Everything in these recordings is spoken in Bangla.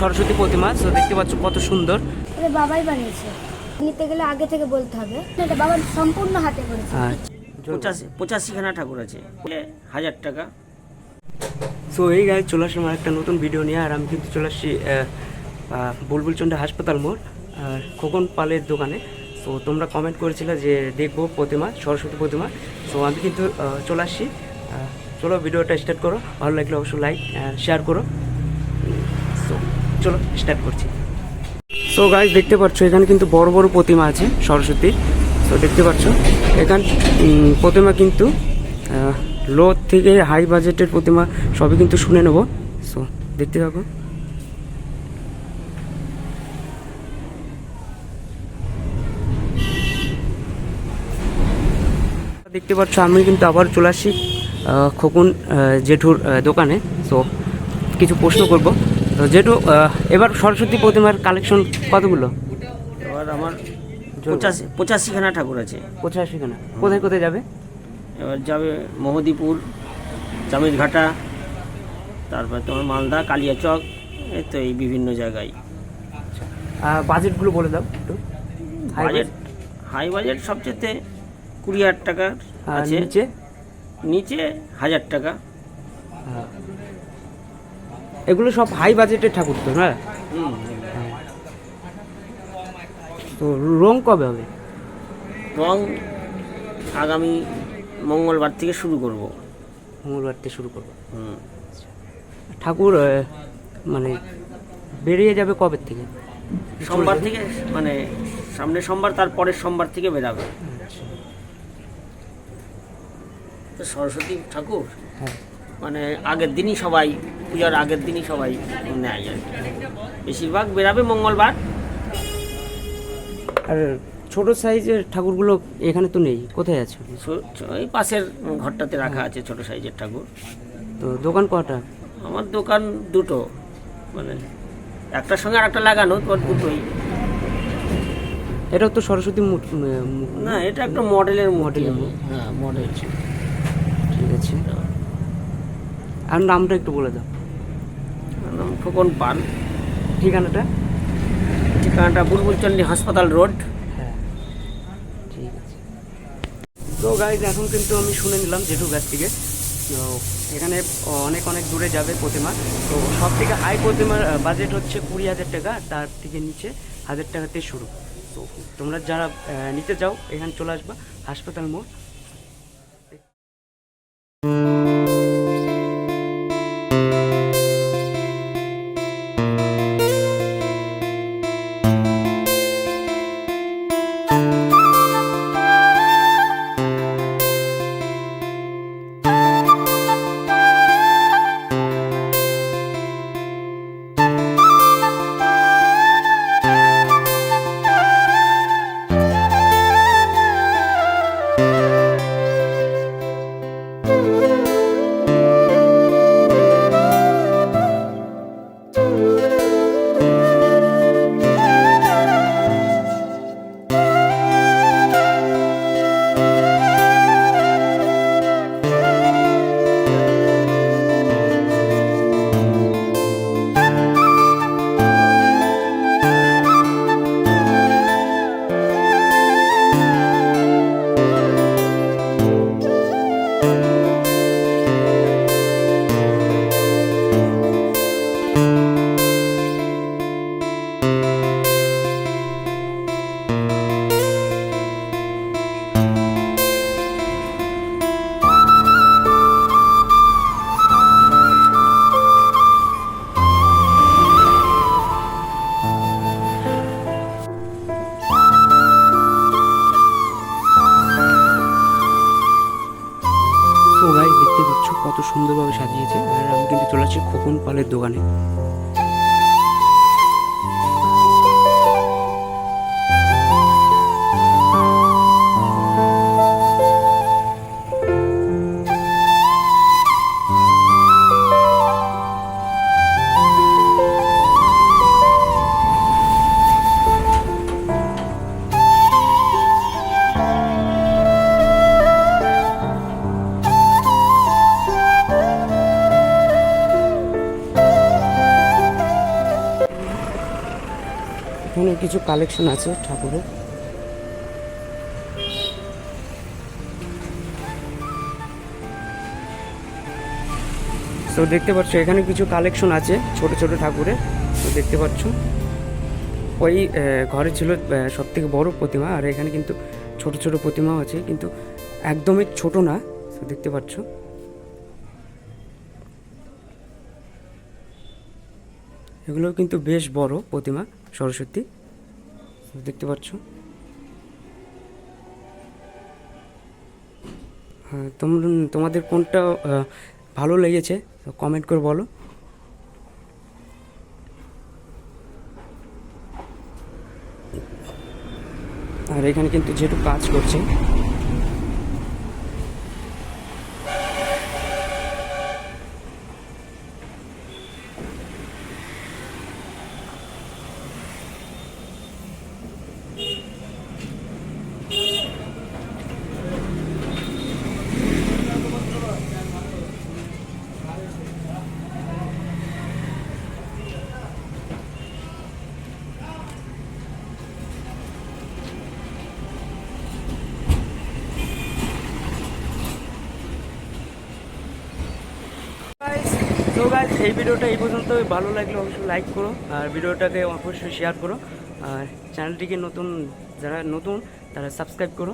সরস্বতী প্রতিমা তো দেখতে পাচ্ছ কত সুন্দর। এটা বাবাই বানিয়েছে। নিতে গেলে আগে থেকে বলতে হবে। এটা বাবার সম্পূর্ণ হাতে করেছে। আর পঁচাশি পঁচাশিখানা ঠাকুর আছে। হাজার টাকা। সো এই গায়ে চলে আসলাম একটা নতুন ভিডিও নিয়ে। আর আমি কিন্তু চলে আসছি বুলবুলচন্ডা হাসপাতাল মোড় আর খোকন পালের দোকানে। তো তোমরা কমেন্ট করেছিলে যে দেখব প্রতিমা সরস্বতী প্রতিমা। তো আমি কিন্তু চলে আসছি। চলো ভিডিওটা স্টার্ট করো। ভালো লাগলে অবশ্যই লাইক শেয়ার করো। চলো স্টার্ট করছি। সো গাইজ দেখতে পাচ্ছ এখানে কিন্তু বড় বড় প্রতিমা আছে সরস্বতীর। তো দেখতে পাচ্ছ এখান প্রতিমা কিন্তু লো থেকে হাই বাজেটের প্রতিমা সবই কিন্তু শুনে নেব। সো দেখতে থাকো। দেখতে পাচ্ছ আমি কিন্তু আবার চলে আহ, খোকন জেঠুর দোকানে। সো কিছু প্রশ্ন করব। তো আহ, এবার সরস্বতী প্রতিমার কালেকশন কতগুলো? এবার আমার পঁচাশি পঁচাশিখানা ঠাকুর আছে। পঁচাশিখানা। কোথায় কোথায় যাবে? এবার যাবে মোহদীপুর চামিরঘাটা তারপর তোমার মালদা কালিয়াচক এই তো এই বিভিন্ন জায়গায়। বাজেটগুলো বলে দাও একটু। বাজেট হাই বাজেট সবচেয়ে কুড়ি হাজার টাকা আছে। নিচে? নিচে হাজার টাকা। হ্যাঁ। এগুলো সব হাই বাজেটের ঠাকুর তো হ্যাঁ? তো রং কবে হবে? রং আগামী মঙ্গলবার থেকে শুরু করব। মঙ্গলবার থেকে শুরু করব। হুম। ঠাকুর মানে বেরিয়ে যাবে কবে থেকে? সোমবার থেকে মানে সামনে সোমবার তার পরের সোমবার থেকে বেরাবে। আচ্ছা। তো সরস্বতী ঠাকুর? হ্যাঁ। মানে আগের দিনই সবাই পূজার আগের দিনই সবাই নেয় আর কি। বেশিরভাগ বেরাবে মঙ্গলবার। আর ছোট সাইজের ঠাকুরগুলো এখানে তো নেই কোথায় আছে? এই পাশের ঘরটাতে রাখা আছে ছোট সাইজের ঠাকুর। তো দোকান কটা? আমার দোকান দুটো মানে একটার সঙ্গে আরেকটা লাগানো তোর দুটোই। এটাও তো সরস্বতী না এটা একটা মডেলের মডেল মডেলের হ্যাঁ মডেল আর নামটা একটু বলে দাও। নাম খোকন পান ঠিকানাটা? ঠিকানাটা বুলবুলচন্ডী হাসপাতাল রোড। হ্যাঁ ঠিক আছে। তো গাইজ এখন কিন্তু আমি শুনে নিলাম জেঠুর কাছ থেকে। তো এখানে অনেক অনেক দূরে যাবে প্রতিমা। তো সব থেকে হাই প্রতিমার বাজেট হচ্ছে কুড়ি হাজার টাকা তার থেকে নিচে হাজার টাকাতে শুরু। তো তোমরা যারা নিতে চাও এখানে চলে আসবা হাসপাতাল মোড়। দেখতে পাচ্ছ কত সুন্দরভাবে সাজিয়েছে। আর আমি কিন্তু চলে আসছি খোকন পালের দোকানে। এখানে কিছু কালেকশন আছে ঠাকুরের। তো দেখতে পাচ্ছ, এখানে কিছু কালেকশন আছে ছোট ছোট ঠাকুরের। তো দেখতে পাচ্ছ, ওই ঘরে ছিল সব থেকে বড় প্রতিমা, আর এখানে কিন্তু ছোট ছোট প্রতিমাও আছে, কিন্তু একদমই ছোট না। তো দেখতে পাচ্ছ। এগুলো কিন্তু বেশ বড় প্রতিমা। সরস্বতী, দেখতে পাচ্ছ? হ্যাঁ তোমাদের কোনটা ভালো লেগেছে কমেন্ট করে বলো। আর এখানে কিন্তু যেহেতু কাজ করছে তো গাছ এই ভিডিওটা এই পর্যন্ত ভালো লাগলে অবশ্যই লাইক করো আর ভিডিওটাকে অবশ্যই শেয়ার করো। আর চ্যানেলটিকে নতুন, যারা নতুন, তারা সাবস্ক্রাইব করো।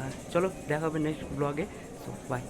আর চলো, দেখা হবে নেক্সট ব্লগে সো বাই